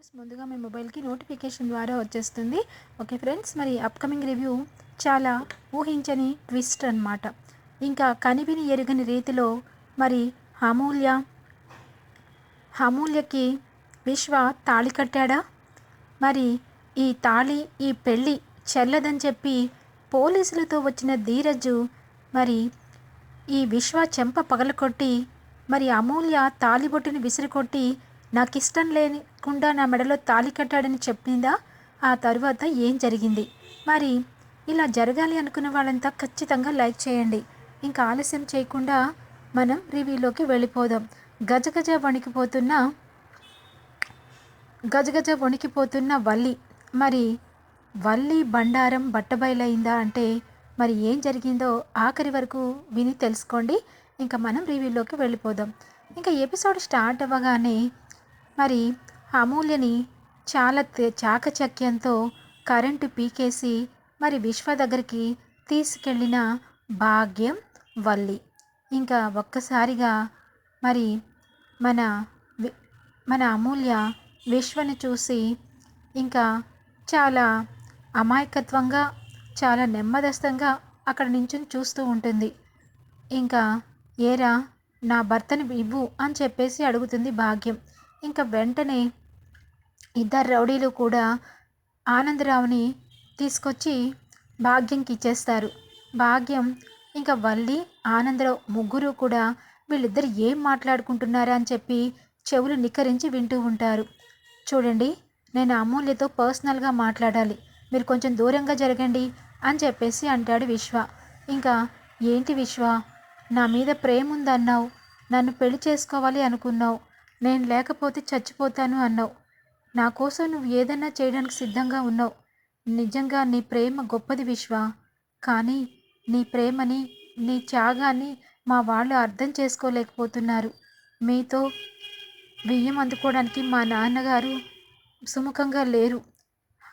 Videos ముందుగా మీ మొబైల్కి notification ద్వారా వచ్చేస్తుంది. ఓకే ఫ్రెండ్స్ మరి అప్కమింగ్ రివ్యూ చాలా ఊహించని ట్విస్ట్ అన్నమాట. ఇంకా కనివిని ఎరుగని రీతిలో మరి అమూల్య అమూల్యకి విశ్వ తాళి కట్టాడా? మరి ఈ తాళి ఈ పెళ్ళి చెల్లదని చెప్పి పోలీసులతో వచ్చిన ధీరజు మరి ఈ విశ్వ చెంప పగలకొట్టి మరి అమూల్య తాలిబొట్టుని విసిరికొట్టి నాకు ఇష్టం లేకుండా నా మెడలో తాళి కట్టాడని చెప్పిందా? ఆ తరువాత ఏం జరిగింది? మరి ఇలా జరగాలి అనుకున్న వాళ్ళంతా ఖచ్చితంగా లైక్ చేయండి. ఇంకా ఆలస్యం చేయకుండా మనం రివ్యూలోకి వెళ్ళిపోదాం. గజగజ వణికిపోతున్న గజగజ వణికిపోతున్న వల్లి. మరి వల్లి బండారం బట్టబయలైందా అంటే మరి ఏం జరిగిందో ఆఖరి వరకు విని తెలుసుకోండి. ఇంకా మనం రివ్యూలోకి వెళ్ళిపోదాం. ఇంకా ఎపిసోడ్ స్టార్ట్ అవ్వగానే మరి అమూల్యని చాలా చాకచక్యంతో కరెంటు పీకేసి మరి విశ్వ దగ్గరికి తీసుకెళ్ళిన భాగ్యం వల్లి. ఇంకా ఒక్కసారిగా మరి మన వి- మన అమూల్య విశ్వని చూసి ఇంకా చాలా అమాయకత్వంగా చాలా నెమ్మదస్తంగా అక్కడ నించుని చూస్తూ ఉంటుంది. ఇంకా ఏరా నా భర్తని ఇవ్వు అని చెప్పేసి అడుగుతుంది భాగ్యం. ఇంకా వెంటనే ఇద్దరు రౌడీలు కూడా ఆనందరావుని తీసుకొచ్చి భాగ్యంకి ఇచ్చేస్తారు. భాగ్యం ఇంకా వల్లి ఆనందరావు ముగ్గురు కూడా వీళ్ళిద్దరు ఏం మాట్లాడుకుంటున్నారా అని చెప్పి చెవులు నిక్కరించి వింటూ ఉంటారు. చూడండి నేను అమూల్యతో పర్సనల్గా మాట్లాడాలి. మీరు కొంచెం దూరంగా జరగండి అని చెప్పేసి అంటాడు విశ్వ. ఇంకా ఏంటి విశ్వ? నా మీద ప్రేమ ఉందన్నావు నన్ను పెళ్ళి చేసుకోవాలి అనుకున్నావు. నేను లేకపోతే చచ్చిపోతాను అన్నావు. నా కోసం నువ్వు ఏదైనా చేయడానికి సిద్ధంగా ఉన్నావు. నిజంగా నీ ప్రేమ గొప్పది విశ్వ. కానీ నీ ప్రేమని నీ త్యాగాన్ని మా వాళ్ళు అర్థం చేసుకోలేకపోతున్నారు. మీతో బియ్యం అందుకోవడానికి మా నాన్నగారు సుముఖంగా లేరు.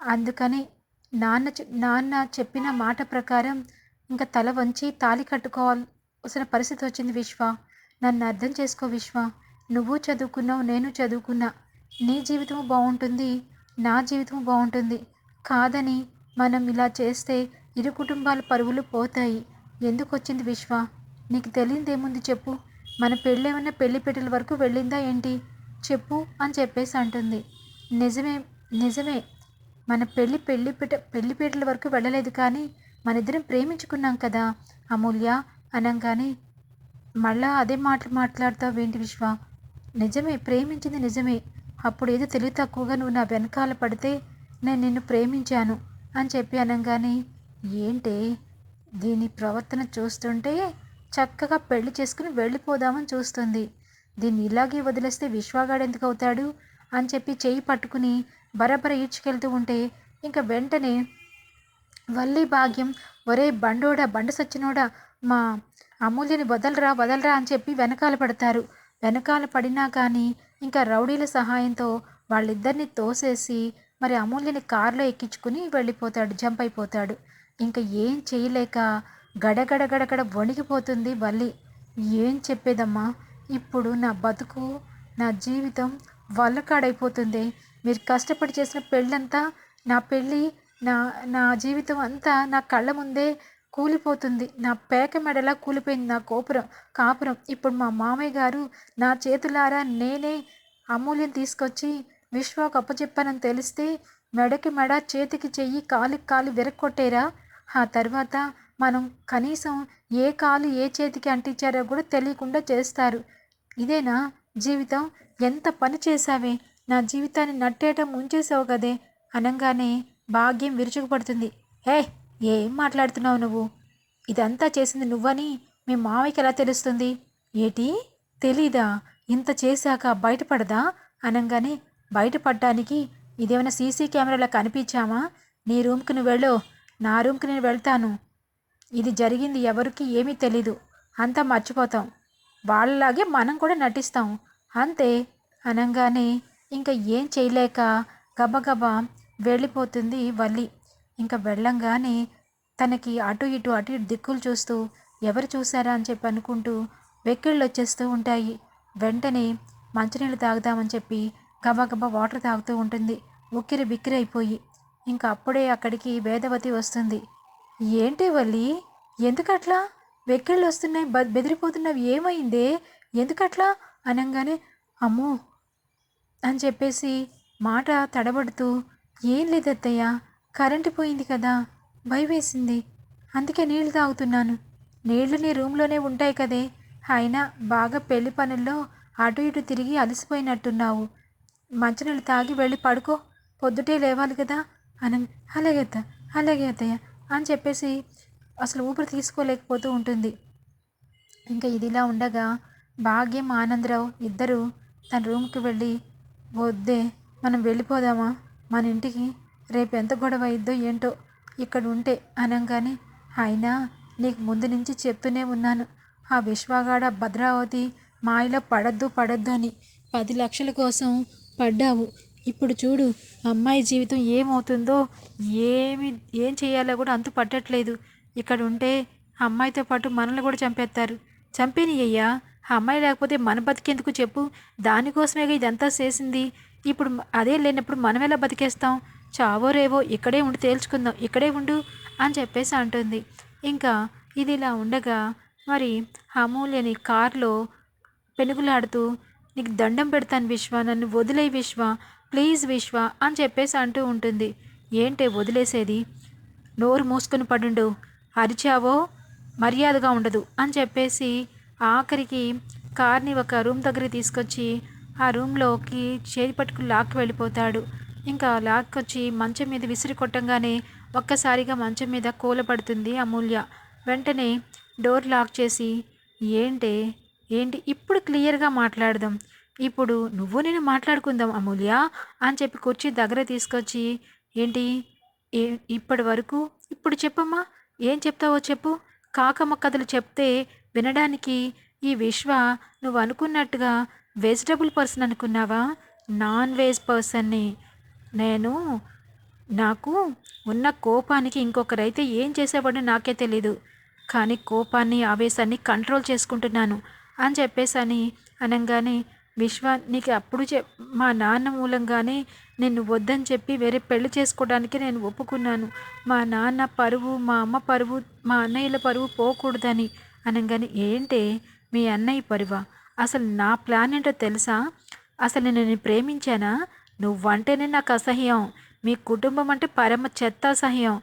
అందుకని నాన్న చె- నాన్న చెప్పిన మాట ప్రకారం ఇంకా తల వంచి తాళి కట్టుకోవాల్సిన పరిస్థితి వచ్చింది విశ్వ. నన్ను అర్థం చేసుకో విశ్వ. నువ్వు చదువుకున్నావు నేను చదువుకున్నా. నీ జీవితం బాగుంటుంది నా జీవితం బాగుంటుంది. కాదని మనం ఇలా చేస్తే ఇరు కుటుంబాల పరువులు పోతాయి. ఎందుకు వచ్చింది విశ్వ? నీకు తెలియదేముంది చెప్పు. మన పెళ్ళేమన్నా పెళ్ళి పెట్టెల వరకు వెళ్ళిందా ఏంటి? చెప్పు అని చెప్పేసి అంటుంది. నిజమే నిజమే. మన పెళ్ళి పెళ్ళి పెట్ట పెళ్ళిపేటల వరకు వెళ్ళలేదు కానీ మన ఇద్దరం ప్రేమించుకున్నాం కదా అమూల్య. అనగానే మళ్ళా అదే మాటలు మాట్లాడతావు ఏంటి విశ్వ? నిజమే ప్రేమించింది నిజమే. అప్పుడు ఏదో తెలివి తక్కువగా నువ్వు నా వెనకాల పడితే నేను నిన్ను ప్రేమించాను అని చెప్పి అనగానే ఏంటి? దీని ప్రవర్తన చూస్తుంటే చక్కగా పెళ్ళి చేసుకుని వెళ్ళిపోదామని చూస్తుంది. దీన్ని ఇలాగే వదిలేస్తే విశ్వాగాడు ఎందుకు అవుతాడు? అని చెప్పి చేయి పట్టుకుని బరబర ఈడ్చుకెళ్తూ ఉంటే ఇంకా వెంటనే వల్లి భాగ్యం ఒరే బండోడా బండ సచ్చినోడా మా అమూల్యని వదలరా వదలరా అని చెప్పి వెనకాల పడతారు. వెనకాల పడినా కానీ ఇంకా రౌడీల సహాయంతో వాళ్ళిద్దరిని తోసేసి మరి అమూల్యని కారులో ఎక్కించుకుని వెళ్ళిపోతాడు జంప్ అయిపోతాడు. ఇంకా ఏం చేయలేక గడగడ గడగడ వణికిపోతుంది వల్లి ఏం చెప్పేదమ్మా? ఇప్పుడు నా బతుకు నా జీవితం వల్లకాడైపోతుంది మీరు కష్టపడి చేసిన పెళ్ళంతా నా పెళ్ళి నా నా జీవితం అంతా నా కళ్ళ ముందే కూలిపోతుంది. నా పేక మెడలా కూలిపోయింది నా కోపురం కాపురం. ఇప్పుడు మా మామయ్య గారు నా చేతులారా నేనే అమూల్యం తీసుకొచ్చి విశ్వ అప్పచెప్పానని తెలిస్తే మెడకి మెడ చేతికి చెయ్యి కాలికి కాలు విరక్కొట్టేరా? ఆ తర్వాత మనం కనీసం ఏ కాలు ఏ చేతికి అంటించారో కూడా తెలియకుండా చేస్తారు. ఇదేనా జీవితం? ఎంత పని చేశావే? నా జీవితాన్ని నట్టేట ముంచేసావు కదే? అనగానే భాగ్యం విరుచుకుపడుతుంది. ఏ ఏం మాట్లాడుతున్నావు నువ్వు? ఇదంతా చేసింది నువ్వని మీ మావయ్యకి ఎలా తెలుస్తుంది? ఏటి? తెలీదా? ఇంత చేశాక బయటపడదా? అనగానే బయటపడడానికి ఇదేమైనా సీసీ కెమెరాలో కనిపించామా? నీ రూమ్కి నువ్వు వెళ్ళు. నా రూమ్కి నేను వెళ్తాను. ఇది జరిగింది ఎవరికి ఏమీ తెలీదు. అంతా మర్చిపోతాం. వాళ్ళలాగే మనం కూడా నటిస్తాం. అంతే. అనగానే ఇంకా ఏం చేయలేక గబగబా వెళ్ళిపోతుంది వల్లి. ఇంకా వెళ్ళంగానే తనకి అటు ఇటు అటు ఇటు దిక్కులు చూస్తూ ఎవరు చూసారా అని చెప్పి అనుకుంటూ వెక్కిళ్ళు వచ్చేస్తూ ఉంటాయి. వెంటనే మంచినీళ్ళు తాగుదామని చెప్పి గబగబా వాటర్ తాగుతూ ఉంటుంది. ఉక్కిరి బిక్కిరి అయిపోయి. ఇంకా అప్పుడే అక్కడికి వేదవతి వస్తుంది. ఏంటి వల్లి? ఎందుకట్లా? వెక్కిళ్ళు వస్తున్నాయి బ బెదిరిపోతున్నావు ఏమైందే? ఎందుకట్లా? అనగానే అమ్మో అని చెప్పేసి మాట తడబడుతూ ఏం లేదత్తయ్య కరెంటు పోయింది కదా భయవేసింది అందుకే నీళ్ళు తాగుతున్నాను. నీళ్ళు నీ రూమ్లోనే ఉంటాయి కదే. అయినా బాగా పెళ్ళి పనుల్లో అటు ఇటు తిరిగి అలసిపోయినట్టున్నావు. మంచినీళ్ళు తాగి వెళ్ళి పడుకో. పొద్దుటే లేవాలి కదా. అని అలాగే అత్త అలాగే అత్తయ్య అని చెప్పేసి అసలు ఊపిరి తీసుకోలేకపోతూ ఉంటుంది. ఇంకా ఇదిలా ఉండగా భాగ్యం ఆనందరావు ఇద్దరు తన రూమ్కి వెళ్ళి వద్దే మనం వెళ్ళిపోదామా? మన ఇంటికి రేపు ఎంత గొడవ అయిద్దో ఏంటో ఇక్కడ ఉంటే అనగానే అయినా నీకు ముందు నుంచి చెప్తూనే ఉన్నాను. ఆ విశ్వగాడ భద్రావతి మాయలో పడద్దు పడద్దు అని. పది లక్షల కోసం పడ్డావు. ఇప్పుడు చూడు అమ్మాయి జీవితం ఏమవుతుందో ఏమి ఏం చేయాలో కూడా అంతు పట్టట్లేదు. ఇక్కడ ఉంటే అమ్మాయితో పాటు మనల్ని కూడా చంపేస్తారు. చంపేని అయ్యా అమ్మాయి లేకపోతే మన బతికేందుకు చెప్పు? దానికోసమే ఇదంతా చేసింది. ఇప్పుడు అదే లేనప్పుడు మనం ఎలా బతికేస్తాం? చావో రేవో ఇక్కడే ఉండి తేల్చుకుందాం ఇక్కడే ఉండు అని చెప్పేసి అంటుంది. ఇంకా ఇది ఇలా ఉండగా మరి అమూల్యని కారులో పెనుగులాడుతూ నీకు దండం పెడతాను విశ్వ నన్ను వదిలే విశ్వ ప్లీజ్ విశ్వ అని చెప్పేసి అంటూ ఉంటుంది. ఏంటే వదిలేసేది? నోరు మూసుకొని పడుండు. అరిచావో? మర్యాదగా ఉండదు అని చెప్పేసి ఆఖరికి కార్ని ఒక రూమ్ దగ్గరికి తీసుకొచ్చి ఆ రూమ్లోకి చేతి పట్టుకుని లాక్కి వెళ్ళిపోతాడు. ఇంకా లాక్కొచ్చి మంచం మీద విసిరి కొట్టంగానే ఒక్కసారిగా మంచం మీద కూలపడుతుంది అమూల్య. వెంటనే డోర్ లాక్ చేసి ఏంటే? ఏంటి? ఇప్పుడు క్లియర్గా మాట్లాడదాం. ఇప్పుడు నువ్వు నేను మాట్లాడుకుందాం అమూల్య అని చెప్పి కుర్చీ దగ్గర తీసుకొచ్చి ఏంటి? ఏ ఇప్పటి వరకు? ఇప్పుడు చెప్పమ్మా. ఏం చెప్తావో చెప్పు. కాకమ్మ కథలు చెప్తే వినడానికి ఈ విశ్వ నువ్వు అనుకున్నట్టుగా వెజిటబుల్ పర్సన్ అనుకున్నావా? నాన్ వెజ్ పర్సన్ని నేను నాకు ఉన్న కోపానికి ఇంకొకరైతే ఏం చేసేవాడో నాకే తెలీదు. కానీ కోపాన్ని ఆవేశాన్ని కంట్రోల్ చేసుకుంటున్నాను అని చెప్పేసని అనగానే విశ్వ నీకు అప్పుడు చె మా నాన్న మూలంగానే నిన్ను వద్దని చెప్పి వేరే పెళ్ళి చేసుకోవడానికి నేను ఒప్పుకున్నాను. మా నాన్న పరువు మా అమ్మ పరువు మా అన్నయ్యల పరువు పోకూడదని అనగానే ఏంటే మీ అన్నయ్య పరువా? అసలు నా ప్లాన్ ఏంటో తెలుసా? అసలు నేను ప్రేమించానా? నువ్వంటేనే నాకు అసహ్యం. మీ కుటుంబం అంటే పరమ చెత్త అసహ్యం.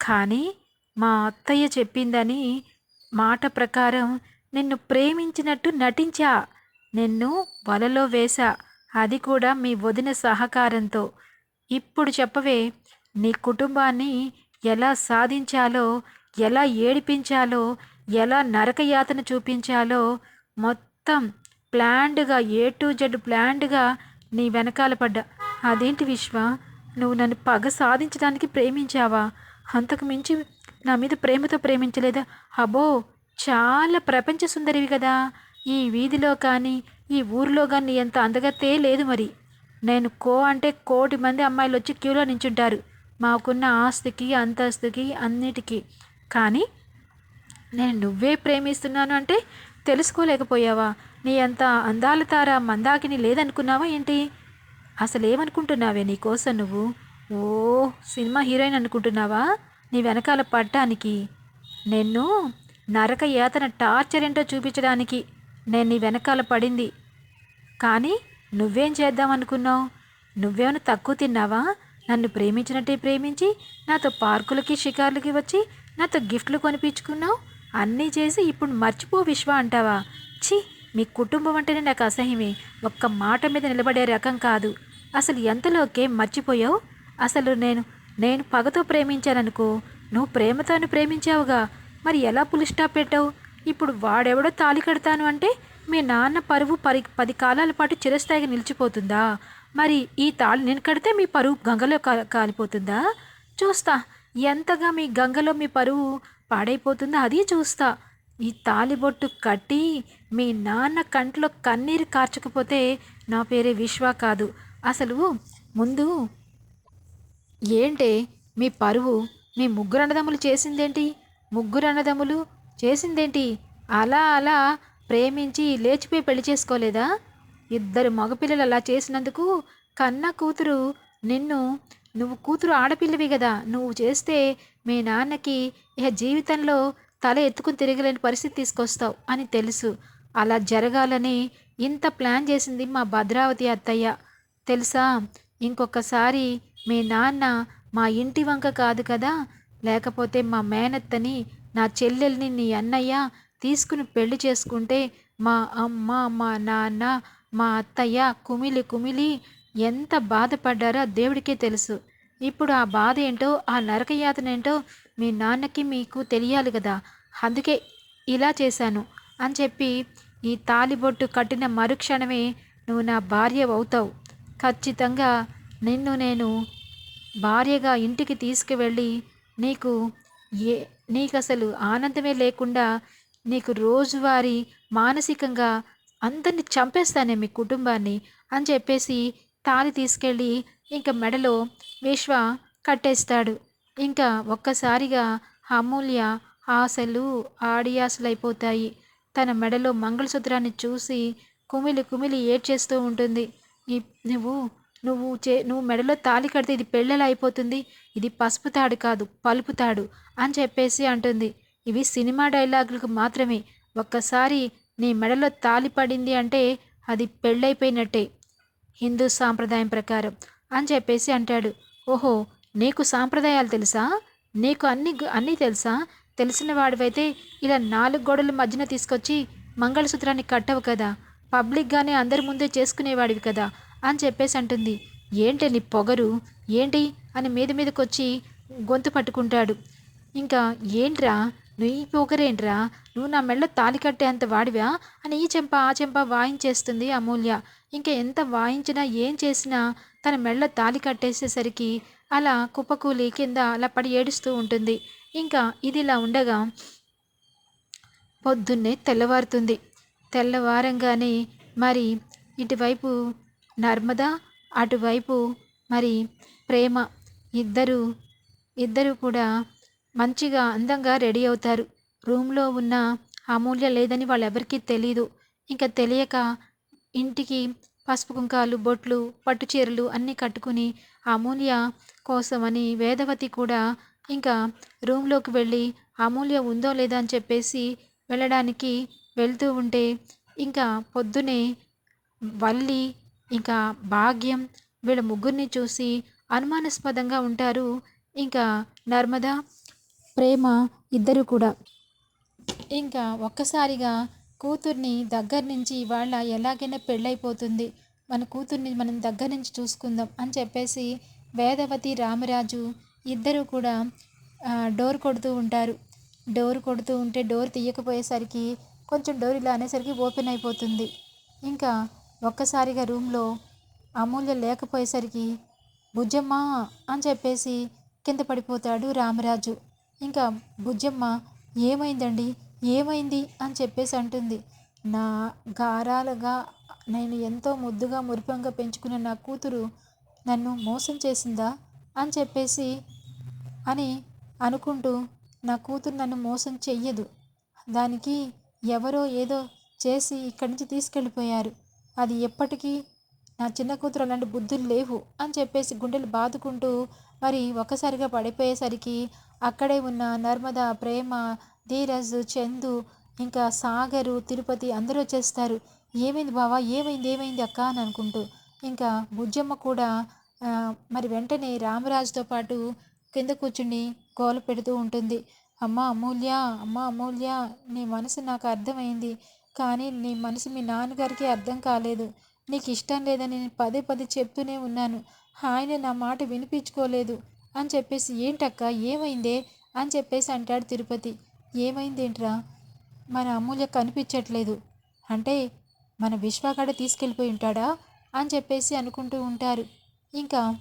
కానీ మా అత్తయ్య చెప్పిందని మాట ప్రకారం నిన్ను ప్రేమించినట్టు నటించా. నిన్ను వలలో వేశా. అది కూడా మీ వదిన సహకారంతో. ఇప్పుడు చెప్పవే నీ కుటుంబాన్ని ఎలా సాధించాలో ఎలా ఏడిపించాలో ఎలా నరకయాతన చూపించాలో మొత్తం ప్లాండ్గా ఏ టు జెడ్ ప్లాండ్గా నీ వెనకాల పడ్డా. అదేంటి విశ్వ? నువ్వు నన్ను పగ సాధించడానికి ప్రేమించావా? అంతకు మించి నా మీద ప్రేమతో ప్రేమించలేదా? అబో చాలా ప్రపంచ సుందరివి కదా. ఈ వీధిలో కానీ ఈ ఊరిలో కానీ ఎంత అందగతే లేదు మరి. నేను కో అంటే కోటి మంది అమ్మాయిలు వచ్చి క్యూలో నించుంటారు. మాకున్న ఆస్తికి అంతస్తుకి అన్నిటికీ. కానీ నేను నువ్వే ప్రేమిస్తున్నాను అంటే తెలుసుకోలేకపోయావా? నీ అంత అందాల తార మందాకిని లేదనుకున్నావా ఏంటి? అసలు ఏమనుకుంటున్నావే నీ కోసం నువ్వు? ఓ సినిమా హీరోయిన్ అనుకుంటున్నావా? నీ వెనకాల పడ్డానికి. నిన్ను నరక యాతన టార్చర్ ఏంటో చూపించడానికి నేను నీ వెనకాల పడింది. కానీ నువ్వేం చేద్దాం అనుకున్నావు నువ్వేమైనా తక్కువ తిన్నావా? నన్ను ప్రేమించినట్టే ప్రేమించి నాతో పార్కులకి షికార్లకి వచ్చి నాతో గిఫ్ట్లు కొనిపించుకున్నావు? అన్నీ చేసి ఇప్పుడు మర్చిపో విశ్వ అంటావా? ఛీ! మీ కుటుంబం అంటేనే నాకు అసహ్యమే. ఒక్క మాట మీద నిలబడే రకం కాదు. అసలు ఎంతలోకే మర్చిపోయావు? అసలు నేను నేను పగతో ప్రేమించాననుకో నువ్వు ప్రేమతోనే ప్రేమించావుగా. మరి ఎలా పులి స్టాప్ పెట్టావు? ఇప్పుడు వాడెవడో తాళి కడతాను అంటే మీ నాన్న పరువు పరి పది కాలాల పాటు చిరస్థాయిగా నిలిచిపోతుందా? మరి ఈ తాళి నేను కడితే మీ పరువు గంగలో కాలిపోతుందా? చూస్తా. ఎంతగా మీ గంగలో మీ పరువు పాడైపోతుందో అది చూస్తా. ఈ తాలిబొట్టు కట్టి మీ నాన్న కంట్లో కన్నీరు కార్చకపోతే నా పేరే విశ్వ కాదు. అసలు ముందు ఏంటే మీ పరువు? మీ ముగ్గురు అన్నదమ్ములు చేసిందేంటి? ముగ్గురు అన్నదమ్ములు చేసిందేంటి? అలా అలా ప్రేమించి లేచిపోయి పెళ్ళి చేసుకోలేదా? ఇద్దరు మగపిల్లలు అలా చేసినందుకు కన్న కూతురు నిన్ను నువ్వు కూతురు ఆడపిల్లవి కదా నువ్వు చేస్తే మీ నాన్నకి ఇక జీవితంలో తల ఎత్తుకుని తిరగలేని పరిస్థితి తీసుకొస్తావు అని తెలుసు. అలా జరగాలని ఇంత ప్లాన్ చేసింది మా భద్రావతి అత్తయ్య. తెలుసా? ఇంకొకసారి మీ నాన్న మా ఇంటి వంక కాదు కదా? లేకపోతే మా మేనత్తని నా చెల్లెల్ని నీ అన్నయ్య తీసుకుని పెళ్ళి చేసుకుంటే మా అమ్మ మా నాన్న మా అత్తయ్య కుమిలి కుమిలి ఎంత బాధపడ్డారో దేవుడికే తెలుసు. ఇప్పుడు ఆ బాధ ఏంటో ఆ నరకయాతనేంటో మీ నాన్నకి మీకు తెలియాలి కదా. అందుకే ఇలా చేశాను అని చెప్పి ఈ తాలిబొట్టు కట్టిన మరుక్షణమే నువ్వు నా భార్య అవుతావు. ఖచ్చితంగా నిన్ను నేను భార్యగా ఇంటికి తీసుకువెళ్ళి నీకు ఏ నీకు అసలు ఆనందమే లేకుండా నీకు రోజువారీ మానసికంగా అందరిని చంపేస్తానే మీ కుటుంబాన్ని అని చెప్పేసి తాలి తీసుకెళ్ళి ఇంకా మెడలో విశ్వ కట్టేస్తాడు. ఇంకా ఒక్కసారిగా అమూల్య ఆశలు ఆడియాసలు అయిపోతాయి తన మెడలో మంగళసూత్రాన్ని చూసి కుమిలి కుమిలి ఏడ్చేస్తూ ఉంటుంది. ఈ నువ్వు నువ్వు చే నువ్వు మెడలో తాళి కడితే ఇది పెళ్ళెలా అయిపోతుంది? ఇది పసుపు తాడు కాదు పలుపు తాడు అని చెప్పేసి అంటుంది. ఇవి సినిమా డైలాగులకు మాత్రమే. ఒక్కసారి నీ మెడలో తాళి పడింది అంటే అది పెళ్ళైపోయినట్టే. హిందూ సాంప్రదాయం ప్రకారం అని చెప్పేసి అంటాడు. ఓహో నీకు సాంప్రదాయాలు తెలుసా? నీకు అన్ని అన్నీ తెలుసా? తెలిసిన వాడివైతే ఇలా నాలుగు గోడల మధ్యన తీసుకొచ్చి మంగళసూత్రాన్ని కట్టవు కదా. పబ్లిక్గానే అందరి ముందే చేసుకునేవాడివి కదా అని చెప్పేసి అంటుంది. ఏంటి నీ పొగరు? ఏంటి? అని మీద మీదకొచ్చి గొంతు పట్టుకుంటాడు. ఇంకా ఏంట్రా? నువ్వు ఈ పొగరేంట్రా? నువ్వు నా మెళ్ళ తాలి కట్టేంత వాడివా? అని ఈ చెంప ఆ చెంప వాయించేస్తుంది అమూల్య. ఇంకా ఎంత వాయించినా ఏం చేసినా తన మెళ్ళ తాలి కట్టేసేసరికి అలా కుప్పకూలి కింద అలా పడి ఏడుస్తూ ఉంటుంది. ఇంకా ఇదిలా ఉండగా పొద్దున్నే తెల్లవారుతుంది. తెల్లవారంగానే మరి ఇటువైపు నర్మద అటువైపు మరి ప్రేమ ఇద్దరు ఇద్దరు కూడా మంచిగా అందంగా రెడీ అవుతారు. రూమ్లో ఉన్న అమూల్య లేదని వాళ్ళెవరికీ తెలియదు ఇంకా తెలియక ఇంటికి పసుపు కుంకాలు బొట్లు పట్టు చీరలు అన్నీ కట్టుకుని అమూల్య కోసమని వేదవతి కూడా ఇంకా రూమ్లోకి వెళ్ళి అమూల్య ఉందో లేదా అని చెప్పేసి వెళ్ళడానికి వెళ్తూ ఉంటే ఇంకా పొద్దునే వల్లి ఇంకా భాగ్యం వీళ్ళ ముగ్గురిని చూసి అనుమానాస్పదంగా ఉంటారు. ఇంకా నర్మద ప్రేమ ఇద్దరు కూడా. ఇంకా ఒక్కసారిగా కూతుర్ని దగ్గర నుంచి వాళ్ళ ఎలాగైనా పెళ్ళైపోతుంది. మన కూతుర్ని మనం దగ్గర నుంచి చూసుకుందాం అని చెప్పేసి వేదవతి రామరాజు ఇద్దరు కూడా డోర్ కొడుతూ ఉంటారు. డోర్ కొడుతూ ఉంటే డోర్ తీయకపోయేసరికి కొంచెం డోర్ ఇలా అనేసరికి ఓపెన్ అయిపోతుంది. ఇంకా ఒక్కసారిగా రూమ్లో అమూల్య లేకపోయేసరికి బుజ్జమ్మ అని చెప్పేసి కింద పడిపోతాడు రామరాజు. ఇంకా బుజ్జమ్మ ఏమైందండి? ఏమైంది? అని చెప్పేసి అంటుంది. నా గారాలుగా నేను ఎంతో ముద్దుగా మురిపంగా పెంచుకున్న నా కూతురు నన్ను మోసం చేసిందా? అని చెప్పేసి అని అనుకుంటూ నా కూతురు నన్ను మోసం చెయ్యదు. దానికి ఎవరో ఏదో చేసి ఇక్కడి నుంచి తీసుకెళ్ళిపోయారు. అది ఎప్పటికీ నా చిన్న కూతురు అలాంటి బుద్ధులు లేవు అని చెప్పేసి గుండెలు బాదుకుంటూ మరి ఒక్కసారిగా పడిపోయేసరికి అక్కడే ఉన్న నర్మద ప్రేమ ధీరజ్ చందు ఇంకా సాగరు తిరుపతి అందరూ వచ్చేస్తారు. ఏమైంది బావా? ఏమైంది? ఏమైంది అక్క అని అనుకుంటూ ఇంకా బుజ్జమ్మ కూడా మరి వెంటనే రామరాజుతో పాటు కింద కూర్చుని గోల పెడుతూ ఉంటుంది. అమ్మ అమూల్య అమ్మ అమూల్య నీ మనసు నాకు అర్థమైంది కానీ నీ మనసు మీ నాన్నగారికి అర్థం కాలేదు. నీకు ఇష్టం లేదని నేను పదే పదే చెప్తూనే ఉన్నాను. ఆయన నా మాట వినిపించుకోలేదు. అని చెప్పేసి ఏంటక్క ఏమైందే? అని చెప్పేసి అంటాడు తిరుపతి. ఏమైందేంట్రా? మన అమూల్య కనిపించట్లేదు. అంటే మన విశ్వకాడ తీసుకెళ్ళిపోయి ఉంటాడా? అని చెప్పేసి అనుకుంటూ ఉంటారు. ఇంకా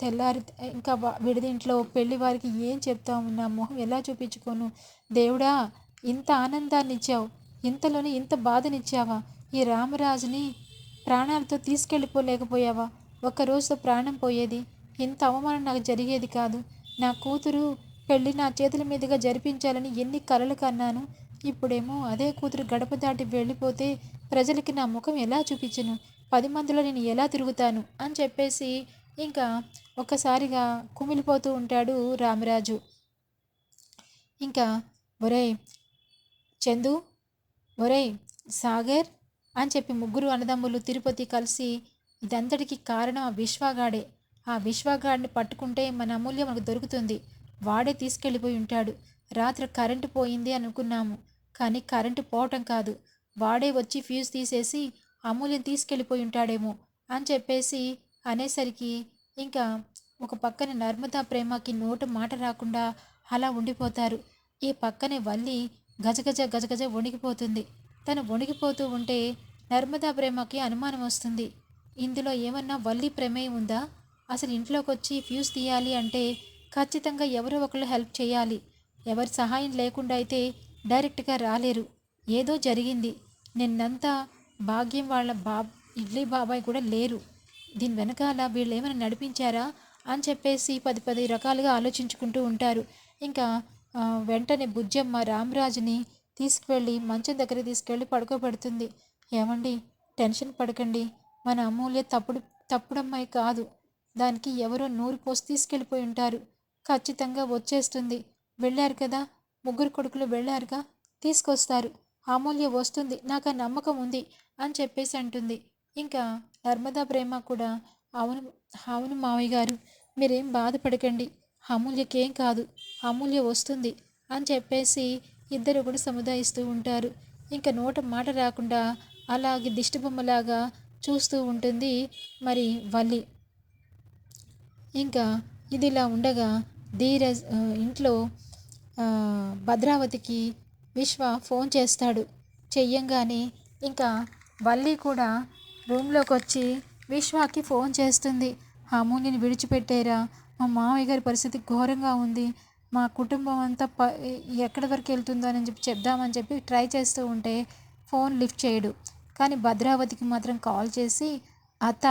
తెల్లారి ఇంకా విడిదింట్లో పెళ్ళి వారికి ఏం చెప్తాము నా మొహం ఎలా చూపించుకోను? దేవుడా ఇంత ఆనందాన్ని ఇచ్చావు ఇంతలోనే ఇంత బాధనిచ్చావా? ఈ రామరాజుని ప్రాణాలతో తీసుకెళ్ళిపోలేకపోయావా? ఒక్కరోజుతో ప్రాణం పోయేది? ఇంత అవమానం నాకు జరిగేది కాదు. నా కూతురు పెళ్ళి నా చేతుల మీదుగా జరిపించాలని ఎన్ని కలలు కన్నాను. ఇప్పుడేమో అదే కూతురు గడప దాటి వెళ్ళిపోతే ప్రజలకి నా ముఖం ఎలా చూపించను? పది మందిలో నేను ఎలా తిరుగుతాను? అని చెప్పేసి ఇంకా ఒక్కసారిగా కుమిలిపోతూ ఉంటాడు రామరాజు. ఇంకా ఒరేయ్ చందు ఒరేయ్ సాగర్ అని చెప్పి ముగ్గురు అన్నదమ్ములు తిరుపతి కలిసి ఇదంతటికి కారణం ఆ విశ్వగాడే. ఆ విశ్వగాడిని పట్టుకుంటే మన అమూల్యం మనకు దొరుకుతుంది. వాడే తీసుకెళ్ళిపోయి ఉంటాడు. రాత్రి కరెంటు పోయింది అనుకున్నాము. కానీ కరెంటు పోవటం కాదు. వాడే వచ్చి ఫ్యూజ్ తీసేసి అమూల్యం తీసుకెళ్ళిపోయి ఉంటాడేమో అని చెప్పేసి అనేసరికి ఇంకా ఒక పక్కన నర్మదా ప్రేమకి నోటు మాట రాకుండా అలా ఉండిపోతారు. ఈ పక్కనే వల్లి గజగజ గజగజ వణికిపోతుంది. తను వణికిపోతూ ఉంటే నర్మదా ప్రేమకి అనుమానం వస్తుంది. ఇందులో ఏమన్నా వల్లి ప్రమేయం ఉందా? అసలు ఇంట్లోకి వచ్చి ఫ్యూజ్ తీయాలి అంటే ఖచ్చితంగా ఎవరో ఒకళ్ళు హెల్ప్ చేయాలి. ఎవరి సహాయం లేకుండా అయితే డైరెక్ట్గా రాలేరు. ఏదో జరిగింది. నిన్నంతా భాగ్యం వాళ్ళ బా ఇడ్లీ బాబాయ్ కూడా లేరు. దీని వెనకాల వీళ్ళు ఏమైనా నడిపించారా అని చెప్పేసి పది పది రకాలుగా ఆలోచించుకుంటూ ఉంటారు. ఇంకా వెంటనే బుజ్జమ్మ రామరాజుని తీసుకువెళ్ళి మంచం దగ్గర తీసుకెళ్ళి పడుకోబెడుతుంది. ఏమండి టెన్షన్ పడకండి. మన అమూల్య తప్పుడు తప్పుడమ్మాయి కాదు. దానికి ఎవరో నూరు పోసి తీసుకెళ్ళిపోయి ఉంటారు. ఖచ్చితంగా వచ్చేస్తుంది. వెళ్ళారు కదా? ముగ్గురు కొడుకులు వెళ్ళారుగా? తీసుకొస్తారు. అమూల్య వస్తుంది. నాకు ఆ నమ్మకం ఉంది అని చెప్పేసి అంటుంది. ఇంకా నర్మదా ప్రేమ కూడా అవును అవును మావయ్య గారు మీరేం బాధపడకండి. అమూల్యకేం కాదు అమూల్య వస్తుంది అని చెప్పేసి ఇద్దరు కూడా సముదాయిస్తూ ఉంటారు. ఇంకా నోట మాట రాకుండా అలాగే దిష్టిబొమ్మలాగా చూస్తూ ఉంటుంది మరి వల్లి. ఇంకా ఇది ఇలా ఉండగా ధీరజ్ ఇంట్లో భద్రావతికి విశ్వ ఫోన్ చేస్తాడు. చెయ్యంగానే ఇంకా వల్లి కూడా రూమ్లోకి వచ్చి విశ్వాకి ఫోన్ చేస్తుంది. అమూల్యని విడిచిపెట్టారా? మా మామయ్య గారి పరిస్థితి ఘోరంగా ఉంది. మా కుటుంబం అంతా ప ఎక్కడి వరకు వెళ్తుందో అని చెప్పి చెప్దామని చెప్పి ట్రై చేస్తూ ఉంటే ఫోన్ లిఫ్ట్ చేయడు. కానీ భద్రావతికి మాత్రం కాల్ చేసి అత్త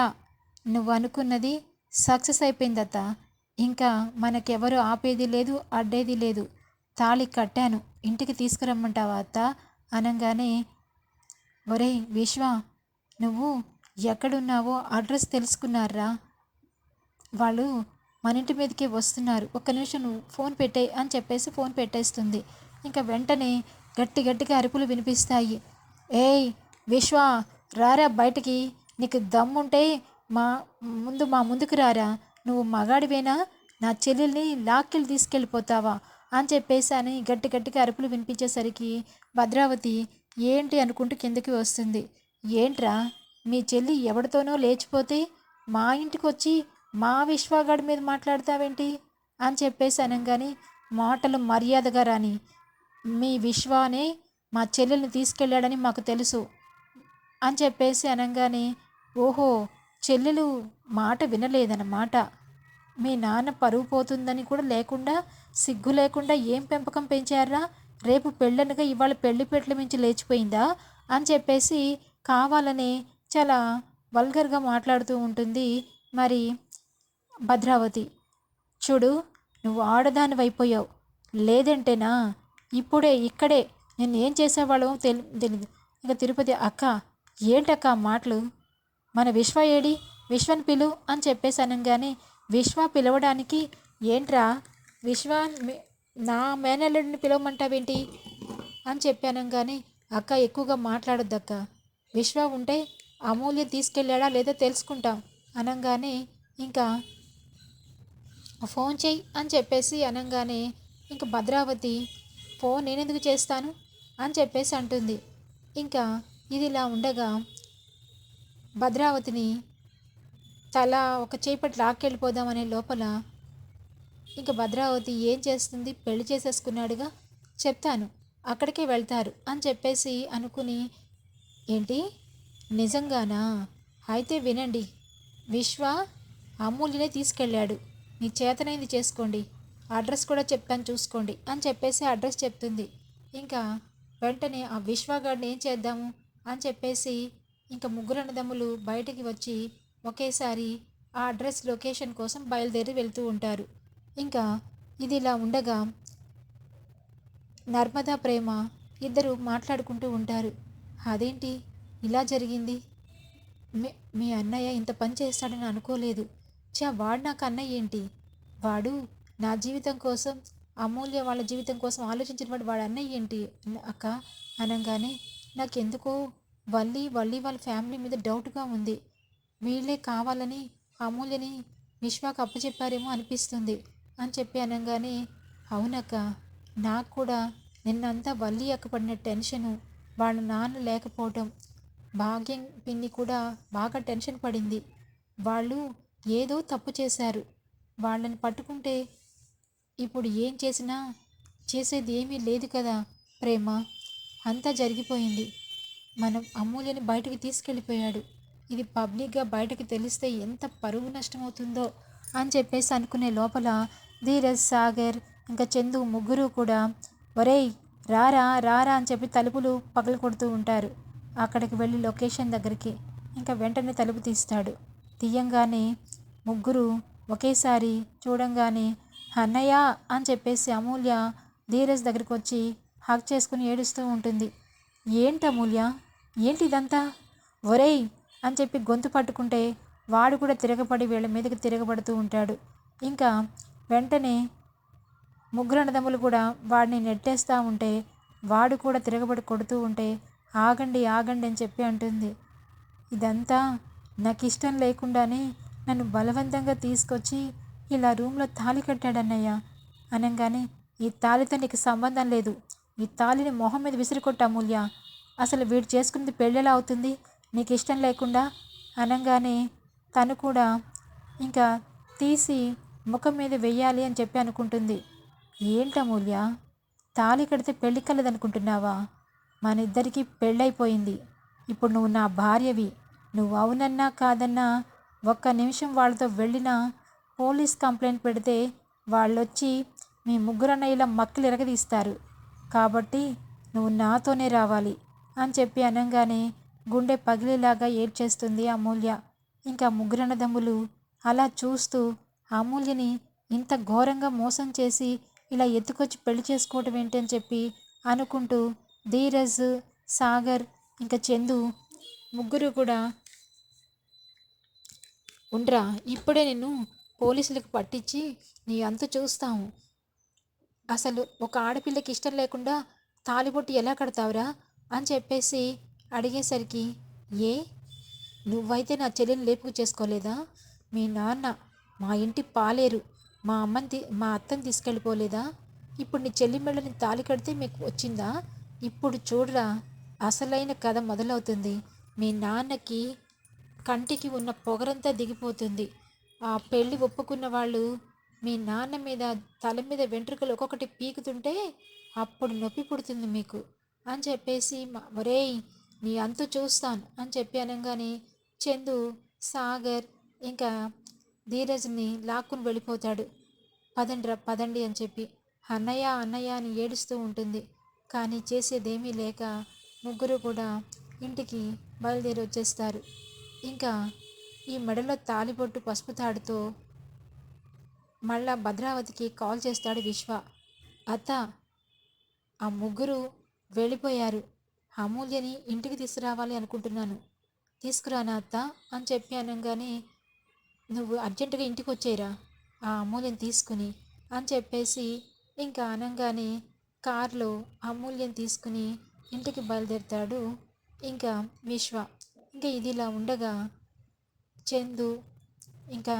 నువ్వు అనుకున్నది సక్సెస్ అయిపోయింది అత్త. ఇంకా మనకెవరు ఆపేది లేదు అడ్డేది లేదు. తాళి కట్టాను. ఇంటికి తీసుకురమ్మంటావా అత్త? అనగానే ఒరేయ్ విశ్వ నువ్వు ఎక్కడున్నావో అడ్రస్ తెలుసుకున్నారా? వాళ్ళు మన ఇంటి మీదకి వస్తున్నారు. ఒక్క నిమిషం నువ్వు ఫోన్ పెట్టేయి అని చెప్పేసి ఫోన్ పెట్టేస్తుంది. ఇంకా వెంటనే గట్టి గట్టిగా అరుపులు వినిపిస్తాయి. ఏయ్ విశ్వ రారా బయటికి? నీకు దమ్ముంటే మా ముందు మా ముందుకు రారా? నువ్వు మగాడివేనా? నా చెల్లెల్ని లాక్కెళ్ళి తీసుకెళ్ళిపోతావా? అని చెప్పేసి అని గట్టి గట్టిగా అరుపులు వినిపించేసరికి భద్రావతి ఏంటి అనుకుంటూ కిందకి వస్తుంది. ఏంట్రా? మీ చెల్లి ఎవరితోనో లేచిపోతే మా ఇంటికి వచ్చి మా విశ్వాగాడి మీద మాట్లాడతావేంటి? అని చెప్పేసి అనగానే మాటలు మర్యాదగా రాని మీ విశ్వానే మా చెల్లెల్ని తీసుకెళ్ళాడని మాకు తెలుసు అని చెప్పేసి అనగానే ఓహో చెల్లెలు మాట వినలేదన్నమాట. మీ నాన్న పరువు పోతుందని కూడా లేకుండా సిగ్గు లేకుండా ఏం పెంపకం పెంచారా? రేపు పెళ్ళనగా ఇవాళ పెళ్ళి పెట్ల మించి లేచిపోయిందా? అని చెప్పేసి కావాలనే చాలా వల్గర్గా మాట్లాడుతూ ఉంటుంది మరి భద్రావతి. చూడు నువ్వు ఆడదాని అయిపోయావు లేదంటేనా? ఇప్పుడే ఇక్కడే. నేను ఏం చేసేవాళ్ళో తెలి తెలియదు ఇక తిరుపతి అక్క ఏంటక్క మాటలు? మన విశ్వ ఏడి? విశ్వని పిలు అని చెప్పేశాను కానీ విశ్వ పిలవడానికి ఏంట్రా? విశ్వ నా మేనల్లుడిని పిలవమంటావేంటి? అని చెప్పాను కానీ అక్క ఎక్కువగా మాట్లాడొద్దక్కా. విశ్వ ఉంటే అమూల్యం తీసుకెళ్ళాడా లేదో తెలుసుకుంటాం. అనగానే ఇంకా ఫోన్ చెయ్యి అని చెప్పేసి అనగానే ఇంక భద్రావతి ఫోన్ నేనెందుకు చేస్తాను అని చెప్పేసి అంటుంది. ఇంకా ఇది ఇలా ఉండగా భద్రావతిని తల ఒక చేపటి లాక్కెళ్ళిపోదామనే లోపల ఇంకా భద్రావతి ఏం చేస్తుంది? పెళ్ళి చేసేసుకున్నాడుగా? చెప్తాను. అక్కడికే వెళ్తారు అని చెప్పేసి అనుకుని ఏంటి? నిజంగానా? అయితే వినండి. విశ్వ అమూల్యనే తీసుకెళ్ళాడు. నీ చేతనైంది చేసుకోండి. అడ్రస్ కూడా చెప్తాను చూసుకోండి అని చెప్పేసి అడ్రస్ చెప్తుంది. ఇంకా వెంటనే ఆ విశ్వగాడిని ఏం చేద్దాము? అని చెప్పేసి ఇంకా ముగ్గురు అన్నదమ్ములు బయటికి వచ్చి ఒకేసారి ఆ అడ్రస్ లొకేషన్ కోసం బయలుదేరి వెళ్తూ ఉంటారు. ఇంకా ఇది ఇలా ఉండగా నర్మదా ప్రేమ ఇద్దరు మాట్లాడుకుంటూ ఉంటారు. అదేంటి? ఇలా జరిగింది? మీ మీ అన్నయ్య ఇంత పని చేస్తాడని అనుకోలేదు. చా వాడు నాకు అన్నయ్య ఏంటి? వాడు నా జీవితం కోసం అమూల్య వాళ్ళ జీవితం కోసం ఆలోచించిన వాడు అన్నయ్య ఏంటి? అక్క అనగానే నాకెందుకో వల్లి వల్లి వాళ్ళ ఫ్యామిలీ మీద డౌట్గా ఉంది. వీళ్ళే కావాలని అమూల్యని విశ్వాకు అప్పచెప్పారేమో అనిపిస్తుంది అని చెప్పి అనగానే అవునక్క నాకు కూడా నిన్నంతా వల్లి అక్కపడిన టెన్షను వాళ్ళ నాన్న లేకపోవటం భాగ్యం పిన్ని కూడా బాగా టెన్షన్ పడింది. వాళ్ళు ఏదో తప్పు చేశారు. వాళ్ళని పట్టుకుంటే ఇప్పుడు ఏం చేసినా చేసేది ఏమీ లేదు కదా ప్రేమ. అంతా జరిగిపోయింది. మనం అమూల్యని బయటకు తీసుకెళ్ళిపోయాడు. ఇది పబ్లిక్గా బయటకు తెలిస్తే ఎంత పరువు నష్టమవుతుందో అని చెప్పేసి అనుకునే లోపల ధీరజ్ సాగర్ ఇంకా చందు ముగ్గురు కూడా ఒరేయ్ రారా రారా అని చెప్పి తలుపులు పగలు కొడుతూ ఉంటారు. అక్కడికి వెళ్ళి లొకేషన్ దగ్గరికి. ఇంకా వెంటనే తలుపు తీస్తాడు. తీయంగానే ముగ్గురు ఒకేసారి చూడంగానే అన్నయ్య అని చెప్పేసి అమూల్య ధీరజ్ దగ్గరికి వచ్చి హక్ చేసుకుని ఏడుస్తూ ఉంటుంది. ఏంటి అమూల్య? ఏంటి ఇదంతా? ఒరేయ్ అని చెప్పి గొంతు పట్టుకుంటే వాడు కూడా తిరగబడి వీళ్ళ మీదకి తిరగబడుతూ ఉంటాడు. ఇంకా వెంటనే ముగ్గురు అన్నదమ్ములు కూడా వాడిని నెట్టేస్తూ ఉంటే వాడు కూడా తిరగబడి కొడుతూ ఉంటే ఆగండి ఆగండి అని చెప్పి అంటుంది. ఇదంతా నాకు ఇష్టం లేకుండానే నన్ను బలవంతంగా తీసుకొచ్చి ఇలా రూమ్లో తాళి కట్టాడన్నయ్య. అనగానే ఈ తాళితో నీకు సంబంధం లేదు. ఈ తాళిని మొహం మీద విసిరికొట్ట అమూల్య అసలు వీడు చేసుకున్నది పెళ్ళెలా అవుతుంది? నీకు ఇష్టం లేకుండా? అనగానే తను కూడా ఇంకా తీసి ముఖం మీద వెయ్యాలి అని చెప్పి అనుకుంటుంది. ఏంటి అమూల్య తాళి కడితే పెళ్ళి కలదనుకుంటున్నావా? మన ఇద్దరికి పెళ్ళైపోయింది. ఇప్పుడు నువ్వు నా భార్యవి. నువ్వు అవునన్నా కాదన్నా ఒక్క నిమిషం వాళ్ళతో వెళ్ళినా పోలీస్ కంప్లైంట్ పెడితే వాళ్ళొచ్చి మీ ముగ్గురన్నయ్యల మక్కలు ఎరగదీస్తారు. కాబట్టి నువ్వు నాతోనే రావాలి అని చెప్పి అనగానే గుండె పగిలేలాగా ఏడ్చేస్తుంది అమూల్య. ఇంకా ముగ్గురన్నదమ్ములు అలా చూస్తూ అమూల్యని ఇంత ఘోరంగా మోసం చేసి ఇలా ఎత్తుకొచ్చి పెళ్ళి చేసుకోవటం ఏంటి అని చెప్పి అనుకుంటూ ధీరజ్ సాగర్ ఇంకా చందు ముగ్గురు కూడా ఉండ్రా ఇప్పుడే నిన్ను పోలీసులకు పట్టించి నీ అంతు చూస్తాము. అసలు ఒక ఆడపిల్లకి ఇష్టం లేకుండా తాలిబొట్టి ఎలా కడతావురా? అని చెప్పేసి అడిగేసరికి ఏ నువ్వైతే నా చెల్లిని లేపుకు చేసుకోలేదా? మీ నాన్న మా ఇంటి పాలేరు. మా అమ్మని మా అత్తని తీసుకెళ్ళిపోలేదా? ఇప్పుడు నీ చెల్లి మెళ్ళని తాలి కడితే మీకు వచ్చిందా? ఇప్పుడు చూడరా అసలైన కథ మొదలవుతుంది. మీ నాన్నకి కంటికి ఉన్న పొగరంతా దిగిపోతుంది. ఆ పెళ్ళి ఒప్పుకున్న వాళ్ళు మీ నాన్న మీద తల మీద వెంట్రుకలు ఒక్కొక్కటి పీకుతుంటే అప్పుడు నొప్పి పుడుతుంది మీకు. అని చెప్పేసి ఒరేయ్ నీ అంతు చూస్తాను అని చెప్పి అనగానే చందు సాగర్ ఇంకా ధీరజ్ని లాక్కుని వెళ్ళిపోతాడు. పదండ్రా పదండి అని చెప్పి అన్నయ్య అన్నయ్య అని ఏడుస్తూ ఉంటుంది. కానీ చేసేదేమీ లేక ముగ్గురు కూడా ఇంటికి బయలుదేరి వచ్చేస్తారు. ఇంకా ఈ మెడలో తాలిబొట్టు పసుపు తాడుతో మళ్ళా భద్రావతికి కాల్ చేస్తాడు విశ్వ. అత్త ఆ ముగ్గురు వెళ్ళిపోయారు. అమూల్యని ఇంటికి తీసుకురావాలి అనుకుంటున్నాను. తీసుకురానా అత్త? అని చెప్పి అనగానే నువ్వు అర్జెంటుగా ఇంటికి వచ్చేయరా? ఆ అమూల్యం తీసుకుని అని చెప్పేసి ఇంకా అనగానే కారులో అమూల్యం తీసుకుని ఇంటికి బయలుదేరుతాడు ఇంకా విశ్వ. ఇంకా ఇది ఇలా ఉండగా చందు ఇంకా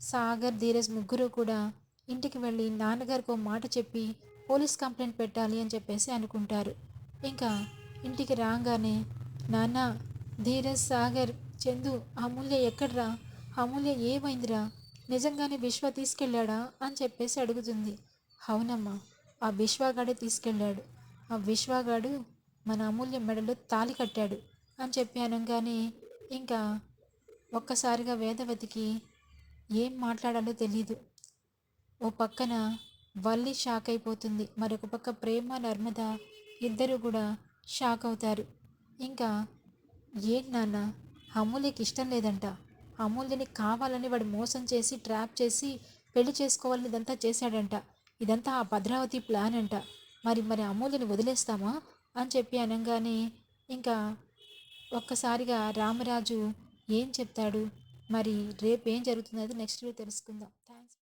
సాగర్ ధీరజ్ ముగ్గురు కూడా ఇంటికి వెళ్ళి నాన్నగారికి ఒక మాట చెప్పి పోలీస్ కంప్లైంట్ పెట్టాలి అని చెప్పేసి అనుకుంటారు. ఇంకా ఇంటికి రాగానే నాన్న ధీరజ్ సాగర్ చందు అమూల్య ఎక్కడ్రా? అమూల్య ఏమైందిరా? నిజంగానే విశ్వ తీసుకెళ్ళాడా అని చెప్పేసి అడుగుతుంది. అవునమ్మా ఆ విశ్వగాడే తీసుకెళ్ళాడు. ఆ విశ్వగాడు మన అమూల్య మెడలో తాలి కట్టాడు అని చెప్పి అనగానే ఇంకా ఒక్కసారిగా వేదవతికి ఏం మాట్లాడాలో తెలీదు. ఓ పక్కన వల్లి షాక్ అయిపోతుంది. మరొక పక్క ప్రేమ నర్మద ఇద్దరు కూడా షాక్ అవుతారు. ఇంకా ఏంటి నాన్న అమూల్యకి ఇష్టం లేదంట. అమూల్యని కావాలని వాడు మోసం చేసి ట్రాప్ చేసి పెళ్ళి చేసుకోవాలని ఇదంతా చేశాడంట. ఇదంతా ఆ భద్రావతి ప్లాన్ అంట. మరి మరి అమూల్యని వదిలేస్తామా? అని చెప్పి అనగానే ఇంకా ఒక్కసారిగా రామరాజు ఏం చెప్తాడు? మరి రేపు ఏం జరుగుతుందో నెక్స్ట్ వీక్ తెలుసుకుందాం.